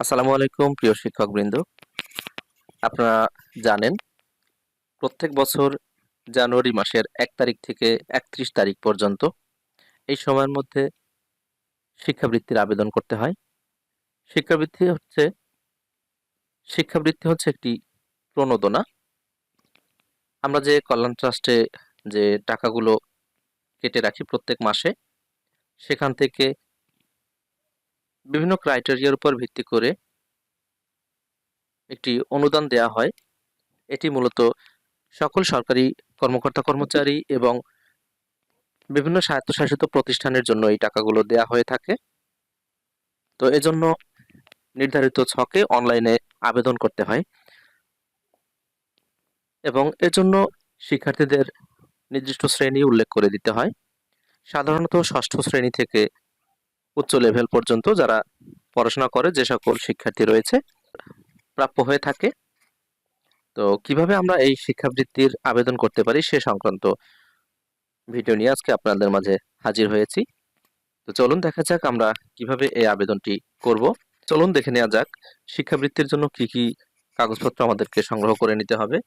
আসসালামু আলাইকুম, প্রিয় শিক্ষকবৃন্দ। আপনারা জানেন, প্রত্যেক বছর জানুয়ারি মাসের এক তারিখ থেকে একত্রিশ তারিখ পর্যন্ত এই সময়ের মধ্যে শিক্ষাবৃত্তির আবেদন করতে হয়। শিক্ষাবৃত্তি হচ্ছে শিক্ষাবৃত্তি হচ্ছে একটি প্রণোদনা। আমরা যে কল্যাণ ট্রাস্টে যে টাকাগুলো কেটে রাখি প্রত্যেক মাসে, সেখান থেকে বিভিন্ন ক্রাইটেরিয়ার উপর ভিত্তি করে একটি অনুদান দেয়া হয়। এটি মূলত সকল সরকারি কর্মকর্তা কর্মচারী এবং বিভিন্ন স্বায়ত্তশাসিত প্রতিষ্ঠানের জন্য এই টাকাগুলো দেয়া হয়ে থাকে। তো এজন্য নির্ধারিত ছকে অনলাইনে আবেদন করতে হয়। এবং এজন্য শিক্ষার্থীদের নির্দিষ্ট শ্রেণি উল্লেখ করে দিতে হয়। সাধারণত ষষ্ঠ শ্রেণি থেকে উচ্চ লেভেল পর্যন্ত যারা পড়াশোনা করে যে সকল শিক্ষার্থী রয়েছে, প্রাপ্য হয়ে থাকে। তো কীভাবে আমরা এই শিক্ষাবৃত্তির আবেদন করতে পারি সে সংক্রান্ত ভিডিও নিয়ে আজকে আপনাদের মাঝে হাজির হয়েছি। তো চলুন দেখা যাক আমরা কীভাবে এই আবেদনটি করব। চলুন দেখে নেওয়া যাক শিক্ষাবৃত্তির জন্য কি কি কাগজপত্র আমাদেরকে সংগ্রহ করে নিতে হবে।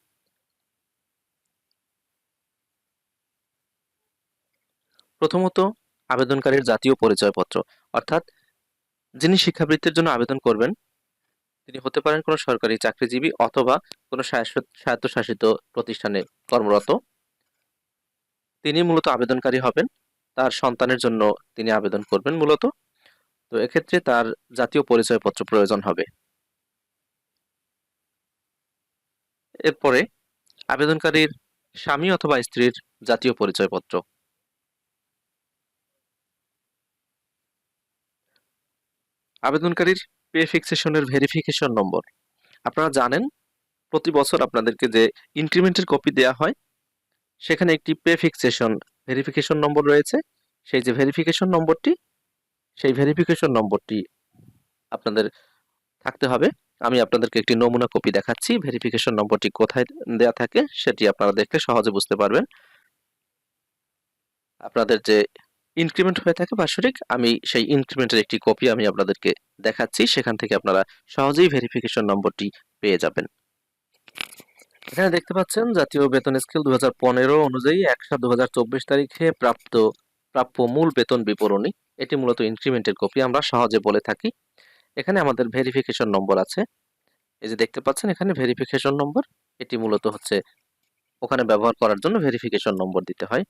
প্রথমত আবেদনকারীর জাতীয় পরিচয়পত্র। অর্থাৎ যিনি শিক্ষাবৃত্তির জন্য আবেদন করবেন, তিনি হতে পারেন কোনো সরকারি চাকরিজীবী অথবা কোনো স্বায়ত্তশাসিত প্রতিষ্ঠানে কর্মরত। তিনি মূলত আবেদনকারী হবেন, তার সন্তানের জন্য তিনি আবেদন করবেন মূলত। তো এক্ষেত্রে তার জাতীয় পরিচয়পত্র প্রয়োজন হবে। এরপরে আবেদনকারীর স্বামী অথবা স্ত্রীর জাতীয় পরিচয়পত্র। আবেদনকারীর পে ফিক্সেশনের ভেরিফিকেশন নম্বর আপনারা জানেন, প্রতি বছর আপনাদেরকে যে ইনক্রিমেন্টের কপি দেওয়া হয়, সেখানে একটি পে ফিক্সেশন ভেরিফিকেশন নম্বর রয়েছে। সেই যে ভেরিফিকেশন নম্বরটি সেই ভেরিফিকেশন নম্বরটি আপনাদের থাকতে হবে। আমি আপনাদেরকে একটি নমুনা কপি দেখাচ্ছি। ভেরিফিকেশন নম্বরটি কোথায় দেয়া থাকে, সেটি আপনারা দেখলে সহজে বুঝতে পারবেন। আপনাদের যে ইনক্রিমেন্ট হয়ে থাকে বাৎসরিক। আমি সেই ইনক্রিমেন্টের একটি কপি আমি আপনাদেরকে দেখাচ্ছি। সেখান থেকে আপনারা সহজেই ভেরিফিকেশন নম্বরটি পেয়ে যাবেন। এখানে দেখতে পাচ্ছেন, জাতীয় বেতন স্কেল দু হাজার পনেরো অনুযায়ী এক সাত দু তারিখে প্রাপ্ত, প্রাপ্য মূল বেতন বিবরণী। এটি মূলত ইনক্রিমেন্টের কপি আমরা সহজে বলে থাকি। এখানে আমাদের ভেরিফিকেশন নম্বর আছে। এই যে দেখতে পাচ্ছেন, এখানে ভেরিফিকেশন নম্বর। এটি মূলত হচ্ছে, ওখানে ব্যবহার করার জন্য ভেরিফিকেশন নম্বর দিতে হয়।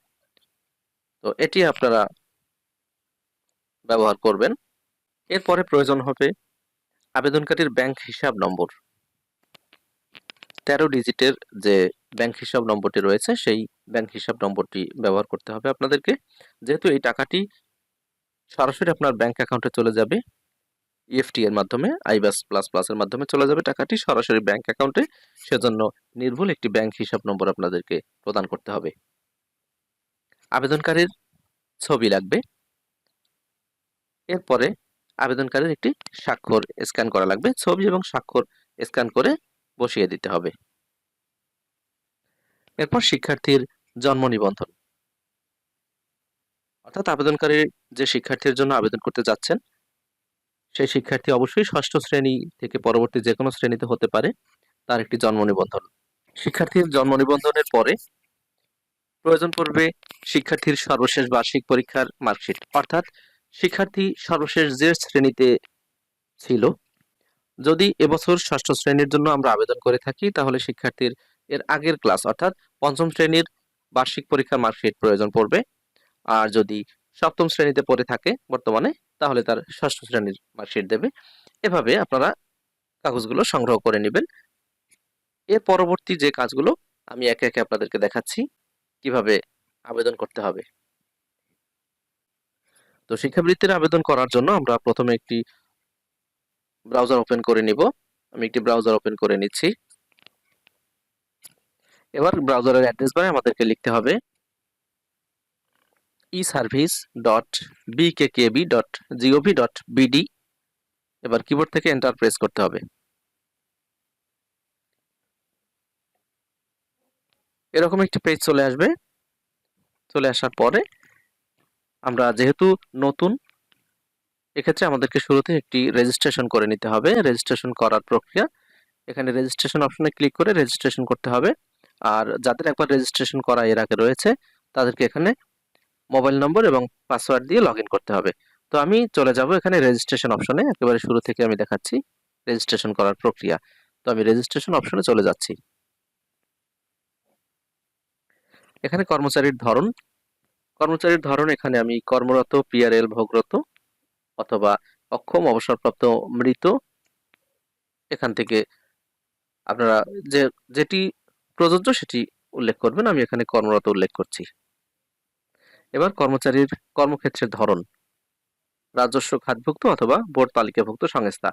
তো এটি আপনারা ব্যবহার করবেন। এরপরে প্রয়োজন হবে আবেদনকারীর ব্যাংক হিসাব নম্বর। তেরো ডিজিটের যে ব্যাংক হিসাব নম্বরটি রয়েছে, সেই ব্যাংক হিসাব নম্বরটি ব্যবহার করতে হবে আপনাদেরকে। যেহেতু এই টাকাটি সরাসরি আপনার ব্যাংক অ্যাকাউন্টে চলে যাবে ইএফটি এর মাধ্যমে আইবাস প্লাস প্লাসের মাধ্যমে চলে যাবে টাকাটি সরাসরি ব্যাংক অ্যাকাউন্টে। সেজন্য নির্ভুল একটি ব্যাংক হিসাব নম্বর আপনাদেরকে প্রদান করতে হবে। আবেদনকারীর ছবি লাগবে। এরপরে আবেদনকারীর একটি স্বাক্ষর স্ক্যান করা লাগবে। ছবি এবং স্বাক্ষর স্ক্যান করে বসিয়ে দিতে হবে। এরপর শিক্ষার্থীর জন্ম নিবন্ধন। অর্থাৎ আবেদনকারী যে শিক্ষার্থীর জন্য আবেদন করতে যাচ্ছেন, সেই শিক্ষার্থী অবশ্যই ষষ্ঠ শ্রেণি থেকে পরবর্তী যে কোনো শ্রেণীতে হতে পারে, তার একটি জন্ম নিবন্ধন। শিক্ষার্থীর জন্ম নিবন্ধনের পরে প্রয়োজন পড়বে শিক্ষার্থীর সর্বশেষ বার্ষিক পরীক্ষার মার্কশিট। অর্থাৎ শিক্ষার্থী সর্বশেষ যে শ্রেণীতে ছিল, যদি এবছর ষষ্ঠ শ্রেণির জন্য আমরা আবেদন করে থাকি, তাহলে শিক্ষার্থীর এর আগের ক্লাস, অর্থাৎ পঞ্চম শ্রেণির বার্ষিক পরীক্ষার মার্কশিট প্রয়োজন পড়বে। আর যদি সপ্তম শ্রেণীতে পড়ে থাকে বর্তমানে, তাহলে তার ষষ্ঠ শ্রেণির মার্কশিট দেবে। এভাবে আপনারা কাগজগুলো সংগ্রহ করে নেবেন। এর পরবর্তী যে কাজগুলো আমি একে একে আপনাদেরকে দেখাচ্ছি। কীভাবে আবেদন করতে হবে? তো শিক্ষাবৃত্তির আবেদন করার জন্য আমরা প্রথমে একটি ব্রাউজার ওপেন করে নিব। আমি একটি ব্রাউজার ওপেন করে নিচ্ছি। এবার ব্রাউজারের অ্যাড্রেস বারে আমাদেরকে লিখতে হবে E service dot BKKB dot GOV dot BD এবার কিবোর্ড থেকে এন্টার প্রেস করতে হবে। এরকম একটি পেজ চলে আসবে। চলে আসার পরে আমরা যেহেতু নতুন, এক্ষেত্রে আমাদেরকে শুরুতে একটি রেজিস্ট্রেশন করে নিতে হবে। রেজিস্ট্রেশন করার প্রক্রিয়া, এখানে রেজিস্ট্রেশন অপশনে ক্লিক করে রেজিস্ট্রেশন করতে হবে। আর যাদের একবার রেজিস্ট্রেশন করা এর আগে রয়েছে, তাদেরকে এখানে মোবাইল নম্বর এবং পাসওয়ার্ড দিয়ে লগ করতে হবে। তো আমি চলে যাব এখানে রেজিস্ট্রেশন অপশনে একেবারে শুরু থেকে আমি দেখাচ্ছি রেজিস্ট্রেশন করার প্রক্রিয়া। তো আমি রেজিস্ট্রেশন অপশনে চলে যাচ্ছি। এখানে কর্মচারীর ধরন। কর্মচারীর ধরন এখানে আমি কর্মরত পিআরএল ভোগরত অথবা অক্ষম, অবসরপ্রাপ্ত, মৃত। এখান থেকে আপনারা যে, যেটি প্রযোজ্য সেটি উল্লেখ করবেন। আমি এখানে কর্মরত উল্লেখ করছি। এবার কর্মচারীর কর্মক্ষেত্রের ধরন। রাজস্ব খাতভুক্ত অথবা বোর্ড তালিকাভুক্ত সংস্থা।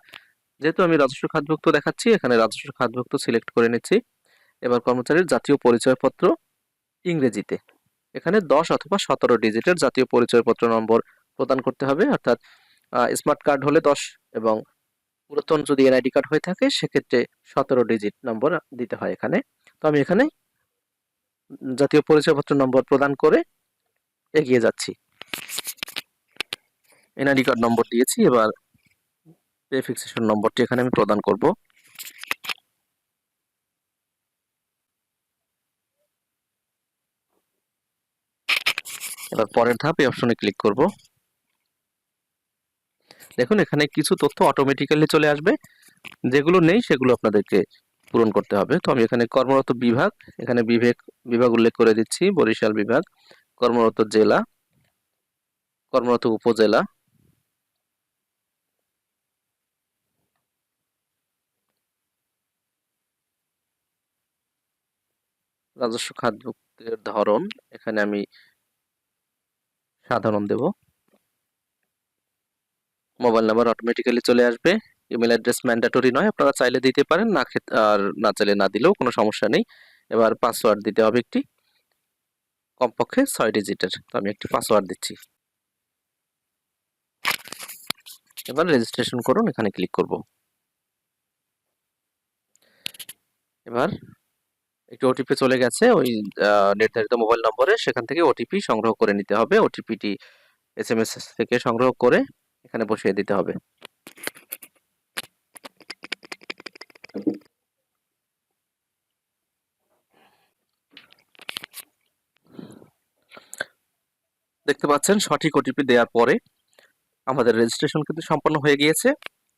যেহেতু আমি রাজস্ব খাতভুক্ত দেখাচ্ছি, এখানে রাজস্ব খাতভুক্ত সিলেক্ট করে নিচ্ছি। এবার কর্মচারীর জাতীয় পরিচয়পত্র ইংরেজিতে। এখানে দশ অথবা সতেরো ডিজিটের জাতীয় পরিচয়পত্র নম্বর প্রদান করতে হবে, অর্থাৎ স্মার্ট কার্ড হলে দশ এবং পুরাতন যদি এনআইডি কার্ড হয়ে থাকে, সেক্ষেত্রে সতেরো ডিজিট নম্বর দিতে হয় এখানে। তো আমি এখানে জাতীয় পরিচয়পত্র নম্বর প্রদান করে এগিয়ে যাচ্ছি। এনআইডি কার্ড নম্বর দিয়েছি, এবার পে ফিক্সেশন নম্বরটি এখানে আমি প্রদান করব। এবার পরের ধাপ এই অপশনে ক্লিক করব। দেখুন, এখানে কিছু তথ্য অটোমেটিক্যালি চলে আসবে। যেগুলো নেই, সেগুলো আপনাদেরকে পূরণ করতে হবে। তো আমি এখানে কর্মরত বিভাগ, এখানে বিভাগ বিভাগ উল্লেখ করে দিচ্ছি, বরিশাল বিভাগ, কর্মরত জেলা, কর্মরত উপজেলা। রাজস্ব খাতভুক্তের ধরন, এখানে আমি সাধারণ দেব। মোবাইল নাম্বার অটোমেটিক্যালি চলে আসবে। ইমেল অ্যাড্রেস ম্যান্ডেটরি নয়, আপনারা চাইলে দিতে পারেন, না আর না চাইলে না দিলেও কোনো সমস্যা নেই। এবার পাসওয়ার্ড দিতে হবে একটি। কমপক্ষে ছয় ডিজিটের তো আমি একটি পাসওয়ার্ড দিচ্ছি। এবার রেজিস্ট্রেশন করুন, এখানে ক্লিক করব। এবার একটি ওটিপি চলে গেছে, ওই নির্ধারিত মোবাইল নম্বরে সেখান থেকে ওটিপি সংগ্রহ করে নিতে হবে ওটিপিটি এস এম এস থেকে সংগ্রহ করে এখানে বসিয়ে দিতে হবে। দেখতে পাচ্ছেন সঠিক ওটিপি দেওয়ার পরে আমাদের রেজিস্ট্রেশন কিন্তু সম্পন্ন হয়ে গিয়েছে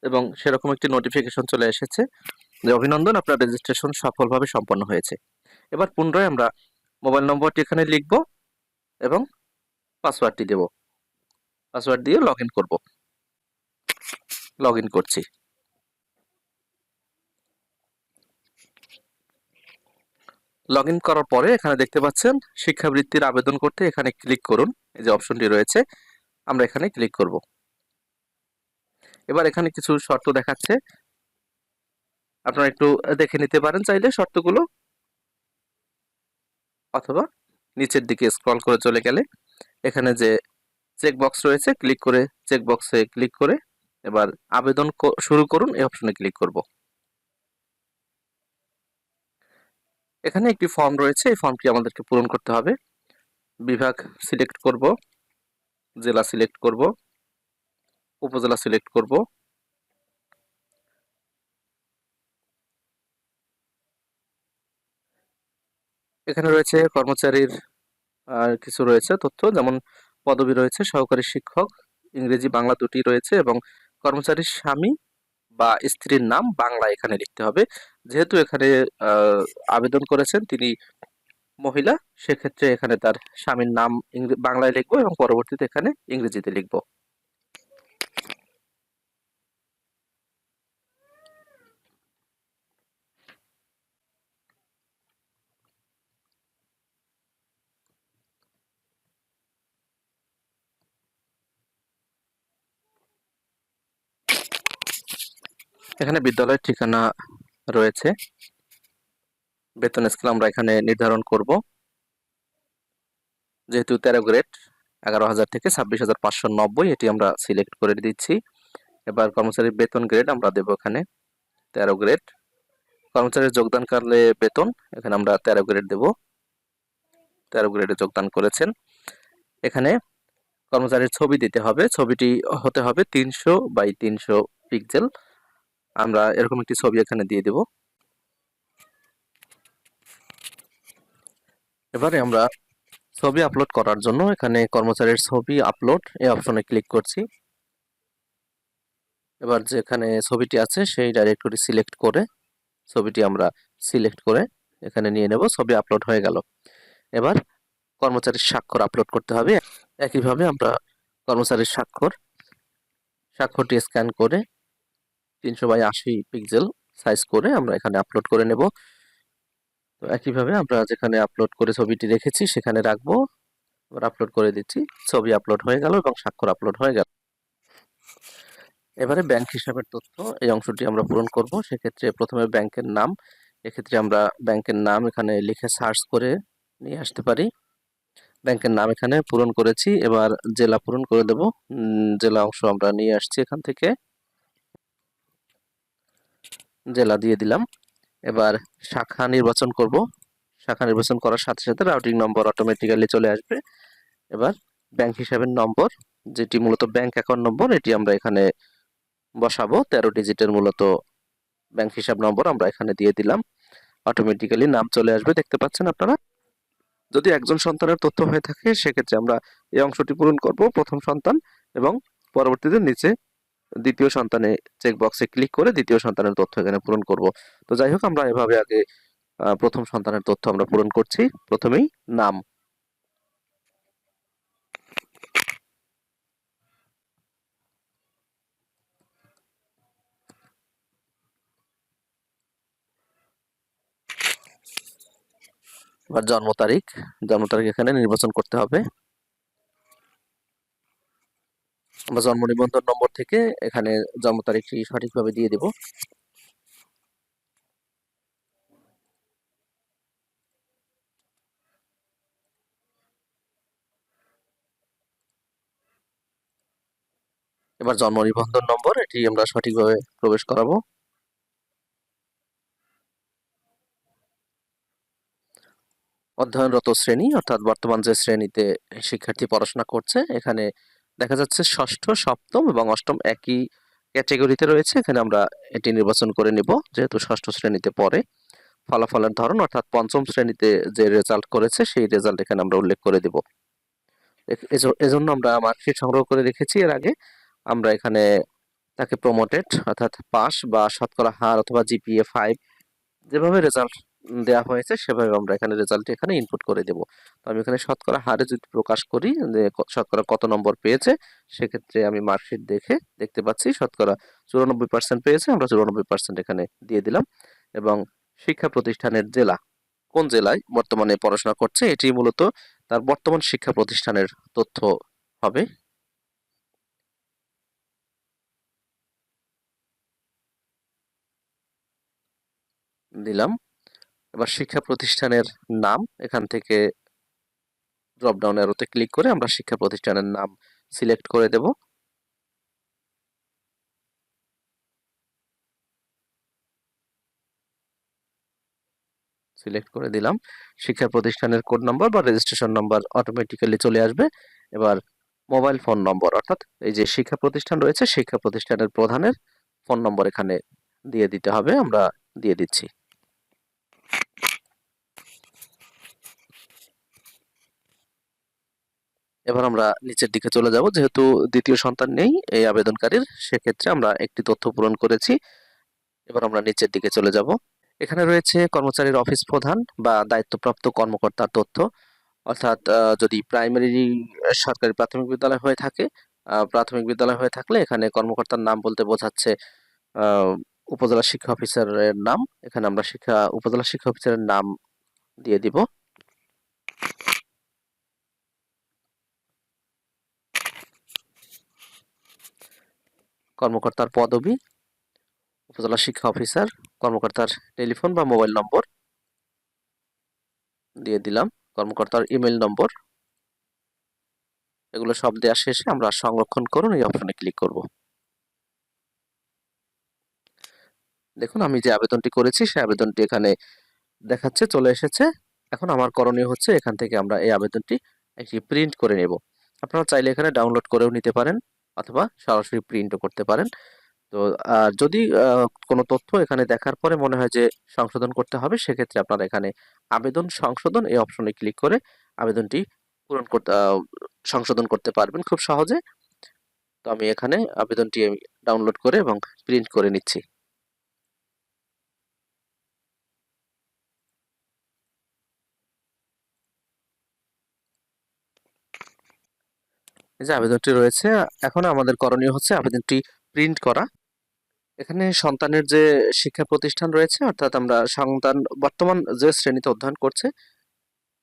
এবং সেরকম একটি নোটিফিকেশন চলে এসেছে। যে অভিনন্দন, আপনার রেজিস্ট্রেশন সফলভাবে সম্পন্ন হয়েছে। এবার পুনরায় আমরা মোবাইল নম্বরটি এখানে লিখব এবং পাসওয়ার্ডটি দেব। পাসওয়ার্ড দিয়ে লগ ইন করব। লগ ইন করছি। লগ ইন করার পরে এখানে দেখতে পাচ্ছেন, শিক্ষাবৃত্তির আবেদন করতে এখানে ক্লিক করুন। এই যে অপশনটি রয়েছে, আমরা এখানে ক্লিক করব। এবার এখানে কিছু শর্ত দেখাচ্ছে। আপনারা একটু দেখে নিতে পারেন চাইলে শর্তগুলো। অথবা নিচের দিকে স্ক্রল করে চলে গেলে এখানে যে চেক বক্স রয়েছে ক্লিক করে চেক বক্সে ক্লিক করে এবার আবেদন শুরু করুন, এই অপশনে ক্লিক করব। এখানে একটি ফর্ম রয়েছে, এই ফর্মটি আমাদেরকে পূরণ করতে হবে। বিভাগ সিলেক্ট করব, জেলা সিলেক্ট করব, উপজেলা সিলেক্ট করব। এখানে রয়েছে কর্মচারীর কিছু রয়েছে তথ্য, যেমন পদবি রয়েছে, সহকারী শিক্ষক, ইংরেজি, বাংলা দুটি রয়েছে এবং কর্মচারীর স্বামী বা স্ত্রীর নাম বাংলা এখানে লিখতে হবে। যেহেতু এখানে আবেদন করেছেন তিনি মহিলা, সেক্ষেত্রে এখানে তার স্বামীর নাম বাংলায় লিখব এবং পরবর্তীতে এখানে ইংরেজিতে লিখব। এখানে বিদ্যালয়ের ঠিকানা রয়েছে। বেতন স্কেল আমরা এখানে নির্ধারণ করব। যেহেতু তেরো গ্রেড এগারো হাজার থেকে ছাব্বিশ হাজার পাঁচশো নব্বই এটি আমরা সিলেক্ট করে দিচ্ছি। এবার কর্মচারীর বেতন গ্রেড আমরা দেব এখানে, তেরো গ্রেড কর্মচারীর যোগদান যোগদানকালে বেতন, এখানে আমরা তেরো গ্রেড দেব। তেরো গ্রেডে যোগদান করেছেন। এখানে কর্মচারীর ছবি দিতে হবে। ছবিটি হতে হবে তিনশো বাই তিনশো পিক্সেল আমরা এরকম একটি ছবি এখানে দিয়ে দেব। এবারে আমরা ছবি আপলোড করার জন্য এখানে কর্মচারীর ছবি আপলোড এই অপশনে ক্লিক করছি। এবার যেখানে ছবিটি আছে সেই ডাইরেক্টরি সিলেক্ট করে ছবিটি আমরা সিলেক্ট করে এখানে নিয়ে নেব, ছবি আপলোড হয়ে গেল। এবার কর্মচারীর স্বাক্ষর আপলোড করতে হবে। একইভাবে আমরা কর্মচারীর স্বাক্ষর, স্বাক্ষরটি স্ক্যান করে তিনশো বাই আশি পিক্সেল সাইজ করে আমরা এখানে আপলোড করে নেব। তো একইভাবে আমরা যেখানে আপলোড করে ছবিটি রেখেছি, সেখানে রাখব। এবার আপলোড করে দিচ্ছি। ছবি আপলোড হয়ে গেল এবং স্বাক্ষর আপলোড হয়ে গেল। এবারে ব্যাংক হিসাবের তথ্য, এই অংশটি আমরা পূরণ করব। সেক্ষেত্রে প্রথমে ব্যাংকের নাম, এক্ষেত্রে আমরা ব্যাংকের নাম এখানে লিখে সার্চ করে নিয়ে আসতে পারি। ব্যাংকের নাম এখানে পূরণ করেছি। এবার জেলা পূরণ করে দেব। জেলা অংশ আমরা নিয়ে আসছি এখান থেকে। জেলা দিয়ে দিলাম। এবার শাখা নির্বাচন করব। শাখা নির্বাচন করার সাথে সাথে রাউটিং নম্বর অটোমেটিক্যালি চলে আসবে। এবার ব্যাংক হিসাবের নম্বর, যেটি মূলত ব্যাংক অ্যাকাউন্ট নম্বর, এটি আমরা এখানে বসাবো। তেরো ডিজিটের মূলত ব্যাংক হিসাব নম্বর আমরা এখানে দিয়ে দিলাম। অটোমেটিক্যালি নাম চলে আসবে, দেখতে পাচ্ছেন আপনারা? যদি একজন সন্তানের তথ্য হয়ে থাকে, সেক্ষেত্রে আমরা এই অংশটি পূরণ করব প্রথম সন্তান এবং পরবর্তীতে নিচে দ্বিতীয় সন্তানে চেক বক্সে ক্লিক করে দ্বিতীয় সন্তানের তথ্য এখানে পূরণ করব। তো যাই হোক, আমরা এভাবে আগে প্রথম সন্তানের তথ্য আমরা পূরণ করছি। প্রথমেই নাম। জন্ম তারিখ। জন্ম তারিখ এখানে নির্বাচন করতে হবে। আমরা জন্ম নিবন্ধন নম্বর থেকে এখানে জন্ম তারিখটি সঠিকভাবে দিয়ে দেব। এবার জন্ম নিবন্ধন নম্বর, এটি আমরা সঠিকভাবে প্রবেশ করাবো। অধ্যয়নরত শ্রেণি, অর্থাৎ বর্তমান যে শ্রেণীতে শিক্ষার্থী পড়াশোনা করছে, এখানে দেখা যাচ্ছে ষষ্ঠ, সপ্তম এবং অষ্টম একই ক্যাটেগরিতে রয়েছে। এখানে আমরা এটি নির্বাচন করে নিব, যেহেতু ষষ্ঠ শ্রেণীতে পড়ে। ফলাফলের ধরন অর্থাৎ পঞ্চম শ্রেণীতে যে রেজাল্ট করেছে, সেই রেজাল্ট এখানে আমরা উল্লেখ করে দেব। এজন্য আমরা মার্কশিট সংগ্রহ করে রেখেছি। এর আগে আমরা এখানে তাকে প্রমোটেড অর্থাৎ পাস বা শতকরা হার অথবা জিপিএ ফাইভ যেভাবে রেজাল্ট দেওয়া হয়েছে, সেভাবে আমরা এখানে রেজাল্ট এখানে ইনপুট করে দেব। তো আমি এখানে শতকরা হারে যদি প্রকাশ করি, যে শতকরা কত নম্বর পেয়েছে, সেক্ষেত্রে আমি মার্কশিট দেখে দেখতে পাচ্ছি শতকরা চুরানব্বই পার্সেন্ট পেয়েছে, আমরা চুরানব্বই পার্সেন্ট এখানে দিয়ে দিলাম। এবং শিক্ষা প্রতিষ্ঠানের জেলা, কোন জেলায় বর্তমানে পড়াশোনা করছে, এটি মূলত তার বর্তমান শিক্ষা প্রতিষ্ঠানের তথ্য হবে। দিলাম। এবার শিক্ষা প্রতিষ্ঠানের নাম এখান থেকে ড্রপ ডাউন এরোতে ক্লিক করে আমরা শিক্ষা প্রতিষ্ঠানের নাম সিলেক্ট করে দেব। সিলেক্ট করে দিলাম। শিক্ষা প্রতিষ্ঠানের কোড নম্বর বা রেজিস্ট্রেশন নম্বর অটোমেটিক্যালি চলে আসবে। এবার মোবাইল ফোন নম্বর অর্থাৎ এই যে শিক্ষা প্রতিষ্ঠান রয়েছে, শিক্ষা প্রতিষ্ঠানের প্রধানের ফোন নম্বর এখানে দিয়ে দিতে হবে, আমরা দিয়ে দিচ্ছি। এবার আমরা নিচের দিকে চলে যাব। যেহেতু দ্বিতীয় সন্তান নেই, এই আবেদনকারীর সেক্ষেত্রে আমরা একটি তথ্য পূরণ করেছি। এবার আমরা নিচের দিকে চলে যাব। এখানে রয়েছে কর্মচারীর অফিস প্রধান বা দায়িত্বপ্রাপ্ত কর্মকর্তার তথ্য। অর্থাৎ যদি প্রাইমারি সরকারি প্রাথমিক বিদ্যালয় হয়ে থাকে প্রাথমিক বিদ্যালয় হয়ে থাকলে এখানে কর্মকর্তার নাম বলতে বোঝাচ্ছে উপজেলা শিক্ষা অফিসারের নাম। এখানে আমরা শিক্ষা, উপজেলা শিক্ষা অফিসারের নাম দিয়ে দিব। কর্মকর্তার পদবি, উপজেলা শিক্ষা অফিসার, কর্মকর্তার টেলিফোন বা মোবাইল নম্বর দিয়ে দিলাম, কর্মকর্তার ইমেল নম্বর। এগুলো সব দেওয়া শেষে আমরা সংরক্ষণ করুন, এই অপশনে ক্লিক করব। দেখুন, আমি যে আবেদনটি করেছি, সেই আবেদনটি এখানে দেখাচ্ছে, চলে এসেছে। এখন আমার করণীয় হচ্ছে, এখান থেকে আমরা এই আবেদনটি একটি প্রিন্ট করে নেব। আপনারা চাইলে এখানে ডাউনলোড করেও নিতে পারেন। অথবা সরাসরি প্রিন্টও করতে পারেন। তো যদি কোনো তথ্য এখানে দেখার পরে মনে হয় যে সংশোধন করতে হবে, সেক্ষেত্রে আপনারা এখানে আবেদন সংশোধন এই অপশনে ক্লিক করে আবেদনটি পূরণ করতে সংশোধন করতে পারবেন খুব সহজে। তো আমি এখানে আবেদনটি ডাউনলোড করে এবং প্রিন্ট করে নিচ্ছি। যে আবেদনটি রয়েছে, এখন আমাদের করণীয় হচ্ছে আবেদনটি প্রিন্ট করা। এখানে সন্তানের যে শিক্ষা প্রতিষ্ঠান রয়েছে, অর্থাৎ আমরা সন্তান, বর্তমান যে শ্রেণীতে অধ্যয়ন করছে,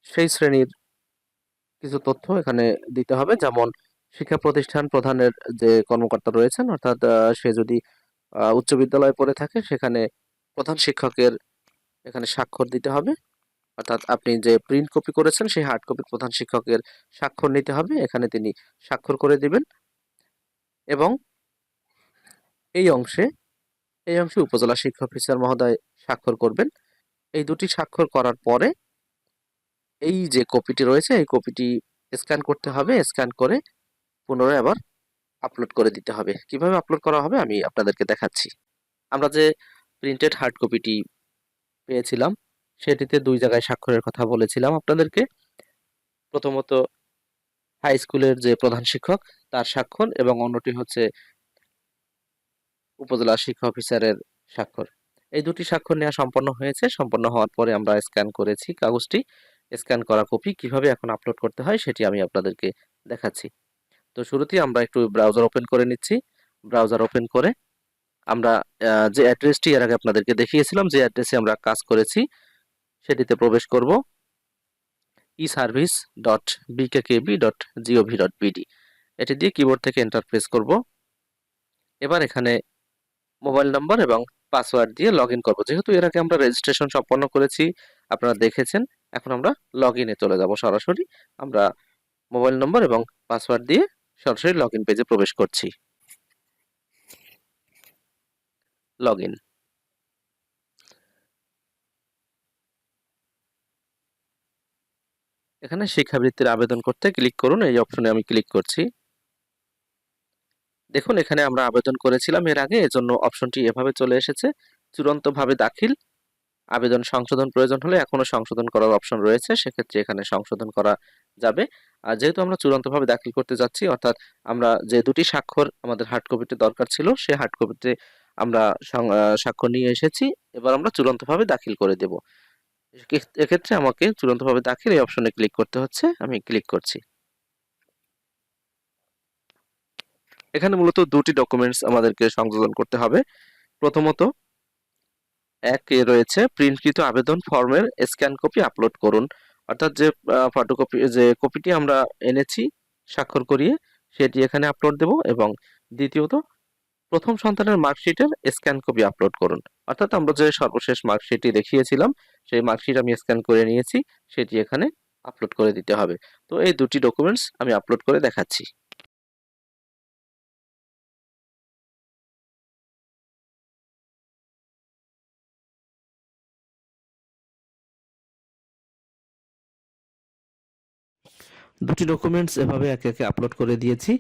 সেই শ্রেণির কিছু তথ্য এখানে দিতে হবে। যেমন শিক্ষা প্রতিষ্ঠান প্রধানের যে কর্মকর্তা রয়েছেন, অর্থাৎ সে যদি উচ্চ বিদ্যালয়ে পড়ে থাকে, সেখানে প্রধান শিক্ষকের এখানে স্বাক্ষর দিতে হবে। অর্থাৎ আপনি যে প্রিন্ট কপি করেছেন, সেই হার্ড কপি প্রধান শিক্ষকের স্বাক্ষর নিতে হবে। এখানে তিনি স্বাক্ষর করে দিবেন এবং এই অংশে এই অংশে উপজেলা শিক্ষা অফিসার মহোদয় স্বাক্ষর করবেন। এই দুটি স্বাক্ষর করার পরে এই যে কপিটি রয়েছে, এই কপিটি স্ক্যান করতে হবে। স্ক্যান করে পুনরায় আবার আপলোড করে দিতে হবে। কীভাবে আপলোড করা হবে আমি আপনাদেরকে দেখাচ্ছি। আমরা যে প্রিন্টেড হার্ড কপিটি পেয়েছিলাম সেটিতে দুই জায়গায় স্বাক্ষরের কথা বলেছিলাম আপনাদেরকে। প্রথমত হাই স্কুলের যে প্রধান শিক্ষক, তার স্বাক্ষর এবং অন্যটি হচ্ছে উপজেলা শিক্ষা অফিসারের স্বাক্ষর। এই দুটি স্বাক্ষর নেওয়া সম্পন্ন হয়েছে। সম্পন্ন হওয়ার পরে আমরা স্ক্যান করেছি কাগজটি। স্ক্যান করা কপি কীভাবে এখন আপলোড করতে হয় সেটি আমি আপনাদেরকে দেখাচ্ছি। তো শুরুতেই আমরা একটু ব্রাউজার ওপেন করে নিচ্ছি। ব্রাউজার ওপেন করে আমরা যে অ্যাড্রেসটি এর আগে আপনাদেরকে দেখিয়েছিলাম, যে অ্যাড্রেসে আমরা কাজ করেছি সেটিতে প্রবেশ করব। E service dot BKKB dot GOV dot BD এটি দিয়ে কিবোর্ড থেকে এন্টার প্রেস করব। এবার এখানে মোবাইল নম্বর এবং পাসওয়ার্ড দিয়ে লগ ইন করব। যেহেতু এর আগে আমরা রেজিস্ট্রেশন সম্পন্ন করেছি, আপনারা দেখেছেন, এখন আমরা লগ ইনে চলে যাব সরাসরি। আমরা মোবাইল নম্বর এবং পাসওয়ার্ড দিয়ে সরাসরি লগ ইন পেজে প্রবেশ করছি। লগ ইন এখানে শিক্ষাবৃত্তির আবেদন করতে ক্লিক করুন, এই অপশনে আমি ক্লিক করছি। দেখুন, এখানে আমরা আবেদন করেছিলাম এর আগে, এজন্য অপশনটি এভাবে চলে এসেছে। চূড়ান্তভাবে দাখিল। আবেদন সংশোধন প্রয়োজন হলে এখনও সংশোধন করার অপশন রয়েছে, সেক্ষেত্রে এখানে সংশোধন করা যাবে। আর যেহেতু আমরা চূড়ান্তভাবে দাখিল করতে যাচ্ছি, অর্থাৎ আমরা যে দুটি স্বাক্ষর আমাদের হার্ড কপিতে দরকার ছিল সেই হার্ড কপিতে আমরা স্বাক্ষর নিয়ে এসেছি। এবার আমরা চূড়ান্তভাবে দাখিল করে দেব। এক্ষেত্রে আমাকে চূড়ান্তভাবে দাখিল এই অপশনে ক্লিক করতে হচ্ছে, আমি ক্লিক করছি। এখানে মূলত দুটি ডকুমেন্টস আমাদেরকে সংযোজন করতে হবে। প্রথমত, এক রয়েছে প্রিন্টকৃত আবেদন ফর্মের স্ক্যান কপি আপলোড করুন। অর্থাৎ যে ফটোকপি যে কপিটি আমরা এনেছি, স্বাক্ষর করিয়ে, সেটি এখানে আপলোড দেব এবং দ্বিতীয়ত প্রথম সন্তানের মার্কশিটের স্ক্যান কপি আপলোড করুন। অর্থাৎ আমরা যে সর্বশেষ মার্কশিটটি দেখিয়েছিলাম, সেই মার্কশিট আমি স্ক্যান করে নিয়েছি, সেটি এখানে আপলোড করে দিতে হবে। তো এই দুটি ডকুমেন্টস আমি আপলোড করে দেখাচ্ছি। দুটি ডকুমেন্টস এভাবে একে একে আপলোড করে দিয়েছি।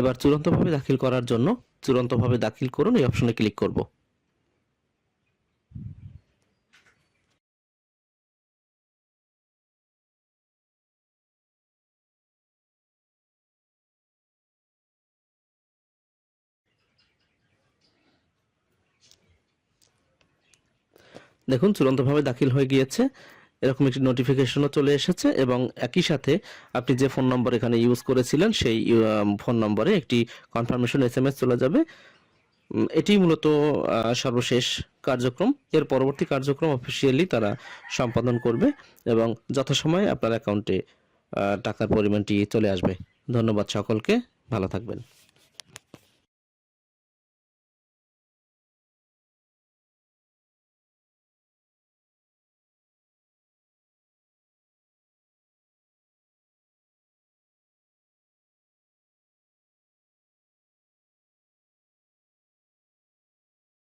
এবার চূড়ান্তভাবে দাখিল করার জন্য চূড়ান্তভাবে দাখিল করুন, এই অপশনে ক্লিক করব। দেখুন, চূড়ান্তভাবে দাখিল হয়ে গিয়েছে। এরকম একটি নোটিফিকেশনও চলে এসেছে এবং একই সাথে আপনি যে ফোন নম্বর এখানে ইউজ করেছিলেন সেই ফোন নম্বরে একটি কনফার্মেশন এস এম এস চলে যাবে। এটি মূলত সর্বশেষ কার্যক্রম। এর পরবর্তী কার্যক্রম অফিসিয়ালি তারা সম্পাদন করবে এবং যথাসময়ে আপনার অ্যাকাউন্টে টাকার পরিমাণটি চলে আসবে। ধন্যবাদ সকলকে। ভালো থাকবেন।